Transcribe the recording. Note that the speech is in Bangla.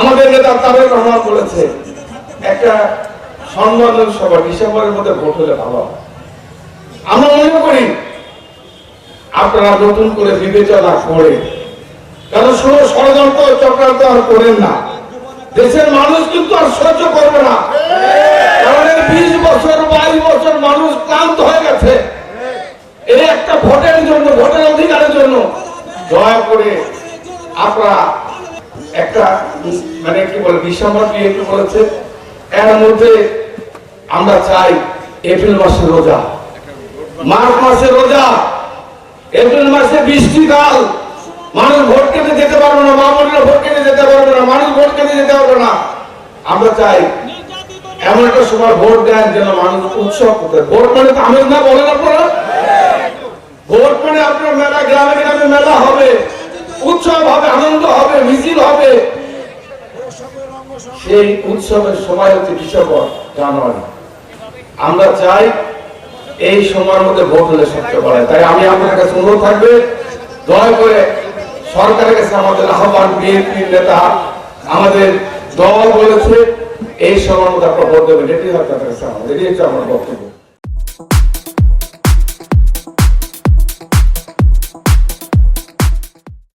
আমাদের নেতা তারেক রহমান বলেছে, একটা সম্মানের সভা ডিসেম্বরের মধ্যে ভোট হলে ভালো আমরা মনে করি আপনারা নতুন করে বিবেচনা করে, কারণ শুধু ষড়যন্ত্র চক্রান্ত আর করেন না, দেশের মানুষ কিন্তু আর সহ্য করবে না। বিশ বছর, বাইশ বছর মানুষ ক্লান্ত হয়ে গেছে। এই একটা ভোটের জন্য, ভোটের অধিকারের জন্য দয়া করে আপনারা একটা মানে কি বলে ডিসেম্বর বিএনপি বলেছে, এর মধ্যে আমরা চাই এপ্রিল মাসে রোজা। মার্চ মাসে রোজা, এপ্রিল মাসে বৃষ্টিকাল মানুষ ভোট কেটে যেতে পারবে না, মা বোনেরা ভোট কেটে যেতে পারবে না, মানুষ ভোট কেটে যেতে পারবে না। আমরা চাই এমন একটা সময় ভোট দেন যেন মানুষ উৎসব করতে ভোট মানে তো আমেজ না, বলেন আপনারা? ভোট মানে আপনার মেলা, গ্রামে গ্রামে মেলা হবে। উৎসব হবে, আনন্দ হবে, মিছিল হবে। সেই উৎসবের সময় হচ্ছে ডিসেম্বর, জানুয়ারি। আমরা চাই এই সময়ের মধ্যে ভোট হলে সবচেয়ে বড় তাই আমি আপনার কাছে অনুরোধ থাকবে, দয়া করে সরকারের কাছে আমাদের আহ্বান, বিএনপি নেতা আমাদের দল বলেছে, এই সময়ের মধ্যে আপনার ভোট দেবেন। এটি হচ্ছে আমাদের এটি হচ্ছে আমার বক্তব্য।